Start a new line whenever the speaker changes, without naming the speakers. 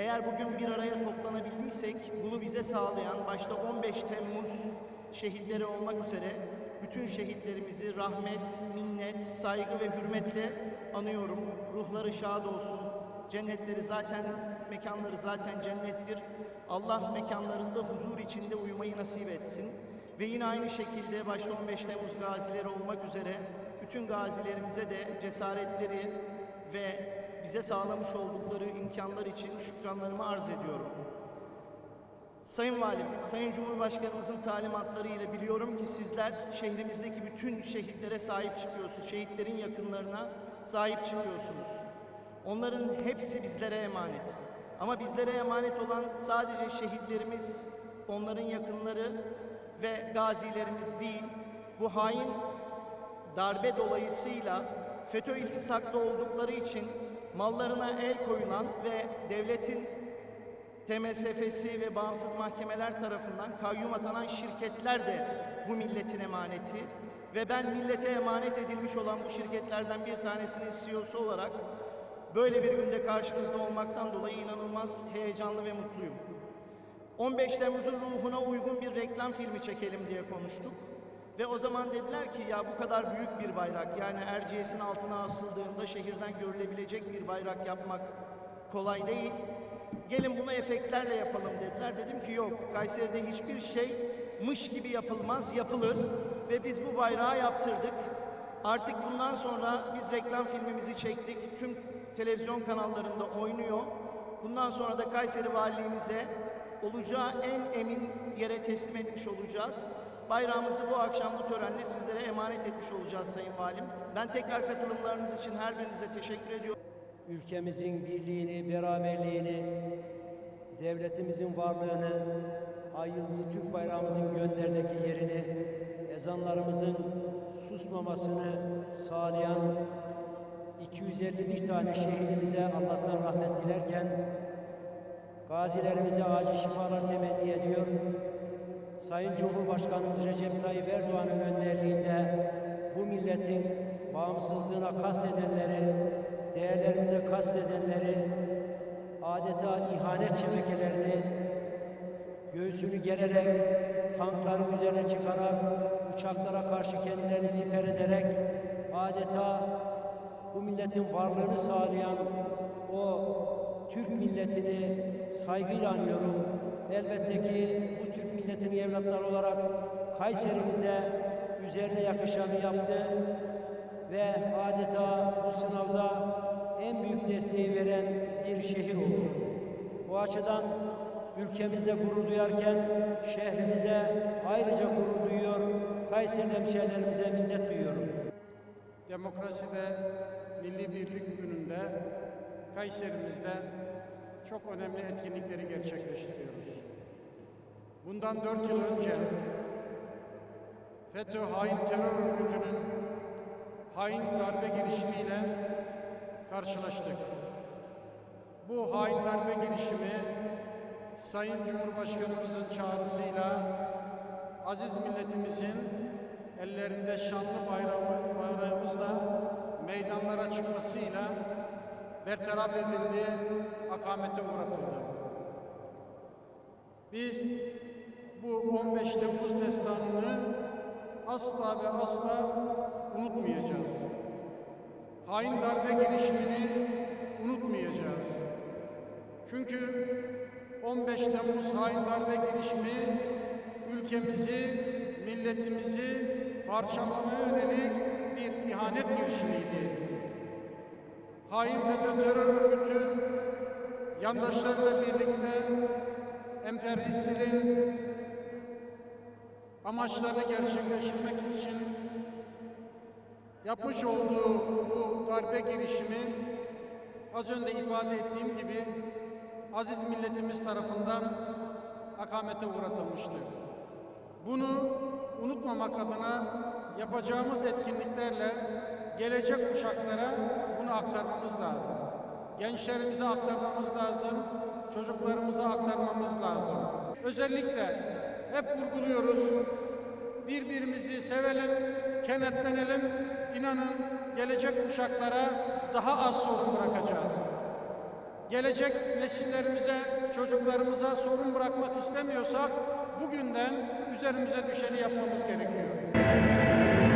Eğer bugün bir araya toplanabildiysek bunu bize sağlayan başta 15 Temmuz şehitleri olmak üzere bütün şehitlerimizi rahmet, minnet, saygı ve hürmetle anıyorum. Ruhları şad olsun. Cennetleri zaten, mekanları zaten cennettir. Allah mekanlarında huzur içinde uyumayı nasip etsin. Ve yine aynı şekilde başta 15 Temmuz gazileri olmak üzere bütün gazilerimize de cesaretleri ve bize sağlamış oldukları imkanlar için şükranlarımı arz ediyorum. Sayın Valim, Sayın Cumhurbaşkanımızın talimatlarıyla biliyorum ki sizler şehrimizdeki bütün şehitlere sahip çıkıyorsunuz. Şehitlerin yakınlarına sahip çıkıyorsunuz. Onların hepsi bizlere emanet. Ama bizlere emanet olan sadece şehitlerimiz, onların yakınları ve gazilerimiz değil. Bu hain darbe dolayısıyla FETÖ iltisaklı oldukları için mallarına el koyulan ve devletin TMSF'si ve bağımsız mahkemeler tarafından kayyum atanan şirketler de bu milletin emaneti ve ben millete emanet edilmiş olan bu şirketlerden bir tanesinin CEO'su olarak böyle bir günde karşınızda olmaktan dolayı inanılmaz heyecanlı ve mutluyum. 15 Temmuz'un ruhuna uygun bir reklam filmi çekelim diye konuştuk. Ve o zaman dediler ki ya bu kadar büyük bir bayrak yani Erciyes'in altına asıldığında şehirden görülebilecek bir bayrak yapmak kolay değil. Gelin bunu efektlerle yapalım dediler. Dedim ki yok Kayseri'de hiçbir şey mış gibi yapılmaz yapılır ve biz bu bayrağı yaptırdık. Artık bundan sonra biz reklam filmimizi çektik. Tüm televizyon kanallarında oynuyor. Bundan sonra da Kayseri Valiliğimize olacağı en emin yere teslim etmiş olacağız. Bayrağımızı bu akşam bu törenle sizlere emanet etmiş olacağız Sayın Valim. Ben tekrar katılımlarınız için her birinize teşekkür ediyorum.
ülkemizin birliğini, beraberliğini, devletimizin varlığını, ay Türk bayrağımızın gönderdeki yerini, ezanlarımızın susmamasını sağlayan 251 tane şehidimize Allah'tan rahmet dilerken, gazilerimize acil şifalar temenni ediyor. Sayın Cumhurbaşkanımız Recep Tayyip Erdoğan'ın önderliğinde bu milletin bağımsızlığına kastedenleri, değerlerimize kastedenleri, adeta ihanet şebekelerini göğsünü gererek, tankların üzerine çıkarak, uçaklara karşı kendilerini siper ederek, adeta bu milletin varlığını sağlayan o Türk milletini saygıyla anıyorum. Evlatları olarak Kayserimizde üzerine yakışanı yaptı ve adeta bu sınavda en büyük desteği veren bir şehir oldu. Bu açıdan ülkemizde gurur duyarken şehrimize ayrıca gurur duyuyor, Kayseri hemşehrilerimize minnet duyuyorum.
Demokraside Milli Birlik Günü'nde Kayserimizde çok önemli etkinlikleri gerçekleştiriyoruz. Bundan dört yıl önce FETÖ hain terör örgütünün hain darbe girişimiyle karşılaştık. Bu hain darbe girişimi Sayın Cumhurbaşkanımızın çağrısıyla aziz milletimizin ellerinde şanlı bayrağımız, bayrağımızla meydanlara çıkmasıyla bertaraf edildi, akamete uğratıldı. Biz bu 15 Temmuz destanını asla ve asla unutmayacağız. Hain darbe girişimini unutmayacağız. Çünkü 15 Temmuz hain darbe girişimi ülkemizi, milletimizi parçalamaya yönelik bir ihanet girişimiydi. Hain FETÖ terör örgütü yandaşlarla birlikte emperyalistlerin amaçlarını gerçekleştirmek için yapmış olduğu bu darbe girişimi az önce ifade ettiğim gibi aziz milletimiz tarafından akamete uğratılmıştır. Bunu unutmamak adına yapacağımız etkinliklerle gelecek kuşaklara bunu aktarmamız lazım. Gençlerimize aktarmamız lazım, çocuklarımıza aktarmamız lazım. Özellikle hep vurguluyoruz, birbirimizi sevelim, kenetlenelim, inanın gelecek kuşaklara daha az sorun bırakacağız. gelecek nesillerimize, çocuklarımıza sorun bırakmak istemiyorsak bugünden üzerimize düşeni yapmamız gerekiyor.